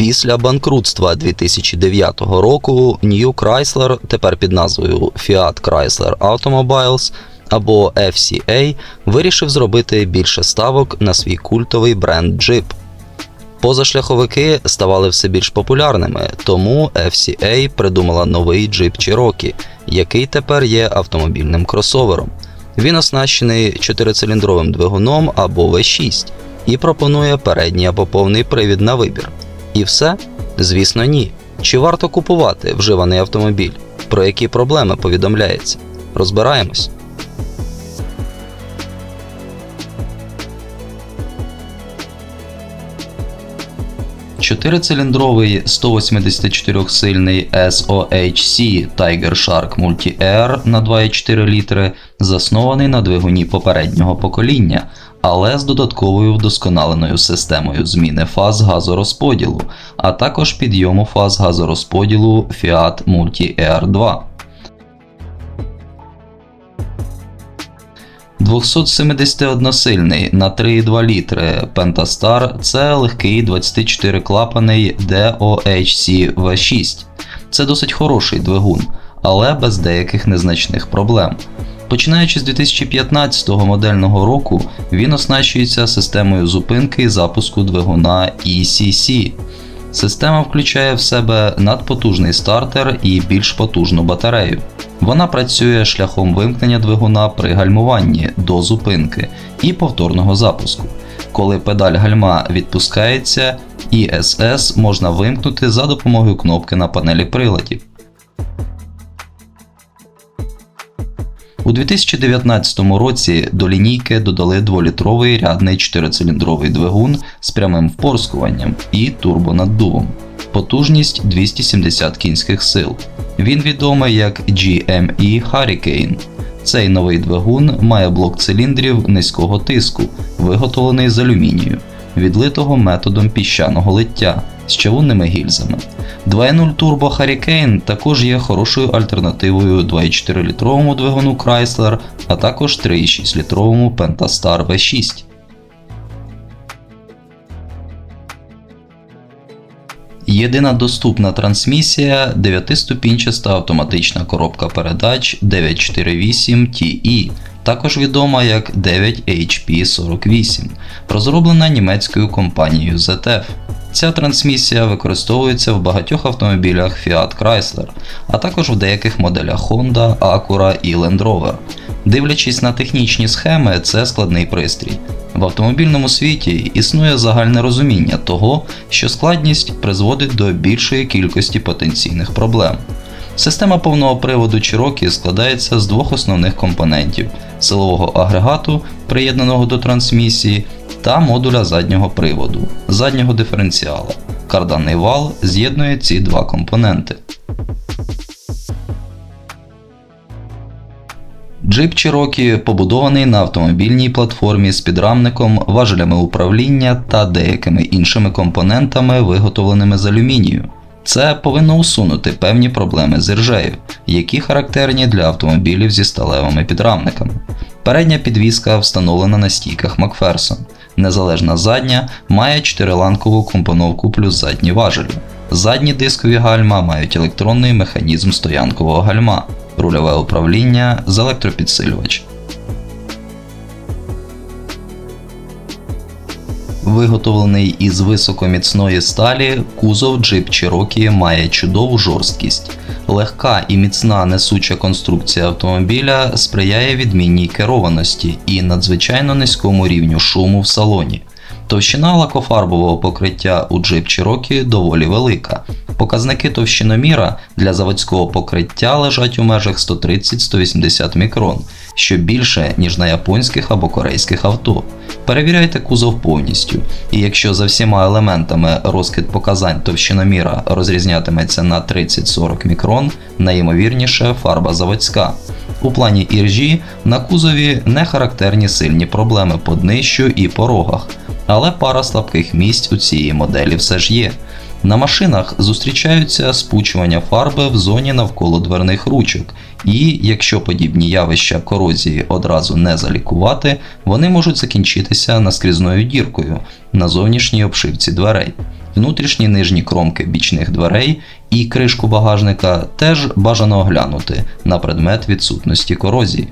Після банкрутства 2009 року New Chrysler, тепер під назвою Fiat Chrysler Automobiles або FCA, вирішив зробити більше ставок на свій культовий бренд Jeep. Позашляховики ставали все більш популярними, тому FCA придумала новий Jeep Cherokee, який тепер є автомобільним кросовером. Він оснащений чотирициліндровим двигуном або V6 і пропонує передній або повний привід на вибір. І все? Звісно, ні. Чи варто купувати вживаний автомобіль? Про які проблеми повідомляється? Розбираємось. Чотирициліндровий 184-сильний SOHC Tiger Shark Multi-Air на 2,4 літри заснований на двигуні попереднього покоління, але з додатковою вдосконаленою системою зміни фаз газорозподілу, а також підйому фаз газорозподілу Fiat Multi-Air 2. 271-сильний на 3,2 літри Pentastar – це легкий 24-клапаний DOHC V6. Це досить хороший двигун, але без деяких незначних проблем. Починаючи з 2015 модельного року, він оснащується системою зупинки і запуску двигуна ECC. Система включає в себе надпотужний стартер і більш потужну батарею. Вона працює шляхом вимкнення двигуна при гальмуванні до зупинки і повторного запуску. Коли педаль гальма відпускається, ESS можна вимкнути за допомогою кнопки на панелі приладів. У 2019 році до лінійки додали 2-літровий рядний 4-циліндровий двигун з прямим впорскуванням і турбонаддувом. Потужність 270 кінських сил. Він відомий як GME Hurricane. Цей новий двигун має блок циліндрів низького тиску, виготовлений з алюмінію, відлитого методом піщаного лиття з чавунними гільзами. 2.0 Turbo Hurricane також є хорошою альтернативою 2,4-літровому двигуну Chrysler, а також 3,6-літровому Pentastar V6. Єдина доступна трансмісія 9-ступінчаста автоматична коробка передач 948 TE, також відома як 9HP48, розроблена німецькою компанією ZF. Ця трансмісія використовується в багатьох автомобілях Fiat Chrysler, а також в деяких моделях Honda, Acura і Land Rover. Дивлячись на технічні схеми, це складний пристрій. В автомобільному світі існує загальне розуміння того, що складність призводить до більшої кількості потенційних проблем. Система повного приводу Cherokee складається з двох основних компонентів силового агрегату, приєднаного до трансмісії, та модуля заднього приводу, заднього диференціала. Карданний вал з'єднує ці два компоненти. Джип Cherokee побудований на автомобільній платформі з підрамником, важелями управління та деякими іншими компонентами, виготовленими з алюмінію. Це повинно усунути певні проблеми з іржею, які характерні для автомобілів зі сталевими підрамниками. Передня підвізка встановлена на стійках Макферсон. Незалежна задня має чотириланкову компоновку плюс задні важелі. Задні дискові гальма мають електронний механізм стоянкового гальма, рульове управління з електропідсилювач. Виготовлений із високоміцної сталі, кузов Jeep Cherokee має чудову жорсткість. Легка і міцна несуча конструкція автомобіля сприяє відмінній керованості і надзвичайно низькому рівню шуму в салоні. Товщина лакофарбового покриття у Jeep Cherokee доволі велика. Показники товщиноміра для заводського покриття лежать у межах 130-180 мікрон, що більше, ніж на японських або корейських авто. Перевіряйте кузов повністю, і якщо за всіма елементами розкид показань товщиноміра розрізнятиметься на 30-40 мікрон, найімовірніше фарба заводська. У плані іржі на кузові не характерні сильні проблеми по днищу і порогах, але пара слабких місць у цієї моделі все ж є. На машинах зустрічаються спучування фарби в зоні навколо дверних ручок, і якщо подібні явища корозії одразу не залікувати, вони можуть закінчитися наскрізною діркою на зовнішній обшивці дверей. Внутрішні нижні кромки бічних дверей і кришку багажника теж бажано оглянути на предмет відсутності корозії.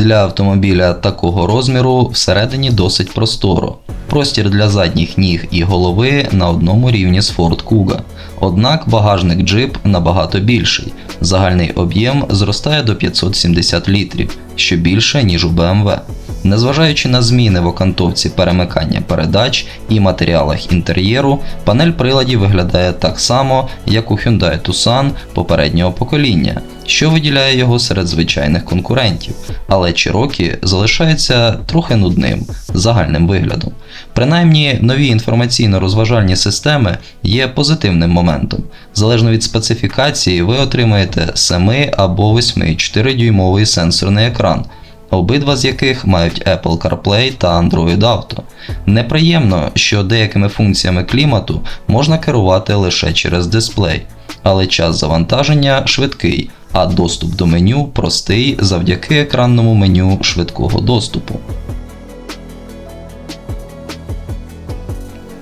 Для автомобіля такого розміру всередині досить просторо. Простір для задніх ніг і голови на одному рівні з Ford Kuga. Однак багажник Jeep набагато більший. Загальний об'єм зростає до 570 літрів, що більше, ніж у BMW. Незважаючи на зміни в окантовці перемикання передач і матеріалах інтер'єру, панель приладів виглядає так само, як у Hyundai Tucson попереднього покоління, що виділяє його серед звичайних конкурентів, але Cherokee залишається трохи нудним загальним виглядом. Принаймні, нові інформаційно-розважальні системи є позитивним моментом. Залежно від специфікації, ви отримаєте 7 або 8 4-дюймовий сенсорний екран обидва з яких мають Apple CarPlay та Android Auto. Неприємно, що деякими функціями клімату можна керувати лише через дисплей, але час завантаження швидкий, а доступ до меню простий завдяки екранному меню швидкого доступу.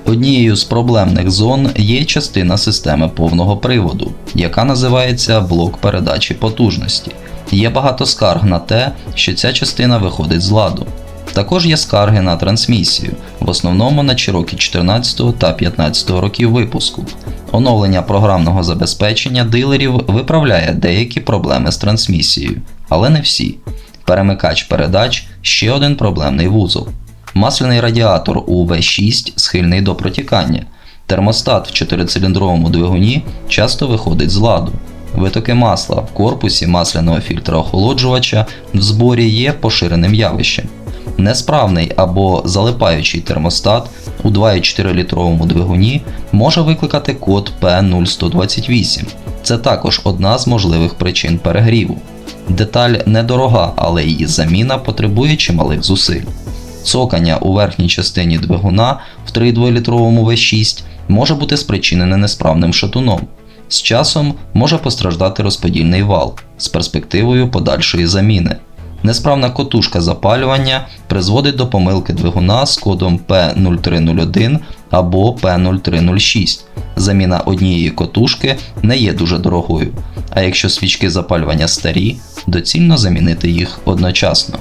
Однією з проблемних зон є частина системи повного приводу, яка називається блок передачі потужності. Є багато скарг на те, що ця частина виходить з ладу. Також є скарги на трансмісію, в основному на Cherokee 14 та 15 років випуску. Оновлення програмного забезпечення дилерів виправляє деякі проблеми з трансмісією, але не всі. Перемикач передач ще один проблемний вузол. Масляний радіатор у V6 схильний до протікання. Термостат в 4-циліндровому двигуні часто виходить з ладу. Витоки масла в корпусі масляного фільтра охолоджувача в зборі є поширеним явищем. Несправний або залипаючий термостат у 2,4 літровому двигуні може викликати код P0128. Це також одна з можливих причин перегріву. Деталь недорога, але її заміна потребує чималих зусиль. Цокання у верхній частині двигуна в 3,2-літровому V6 може бути спричинене несправним шатуном. З часом може постраждати розподільний вал з перспективою подальшої заміни. Несправна котушка запалювання призводить до помилки двигуна з кодом P0301 або P0306. Заміна однієї котушки не є дуже дорогою, а якщо свічки запалювання старі, доцільно замінити їх одночасно.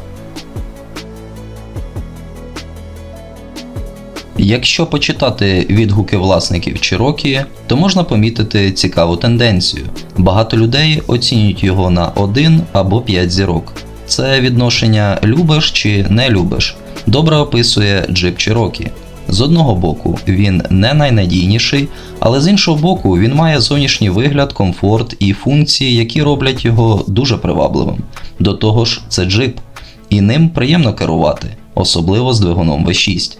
Якщо почитати відгуки власників Cherokee, то можна помітити цікаву тенденцію. Багато людей оцінюють його на 1 або 5 зірок. Це відношення любиш чи не любиш. Добре описує Jeep Cherokee. З одного боку, він не найнадійніший, але з іншого боку, він має зовнішній вигляд, комфорт і функції, які роблять його дуже привабливим. До того ж, це джип, і ним приємно керувати, особливо з двигуном V6.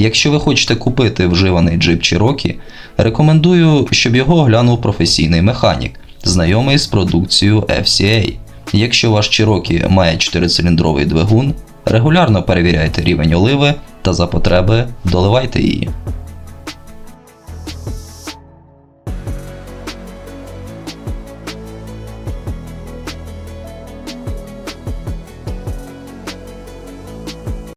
Якщо ви хочете купити вживаний джип Cherokee, рекомендую, щоб його оглянув професійний механік, знайомий з продукцією FCA. Якщо ваш Cherokee має 4-циліндровий двигун, регулярно перевіряйте рівень оливи та за потреби доливайте її.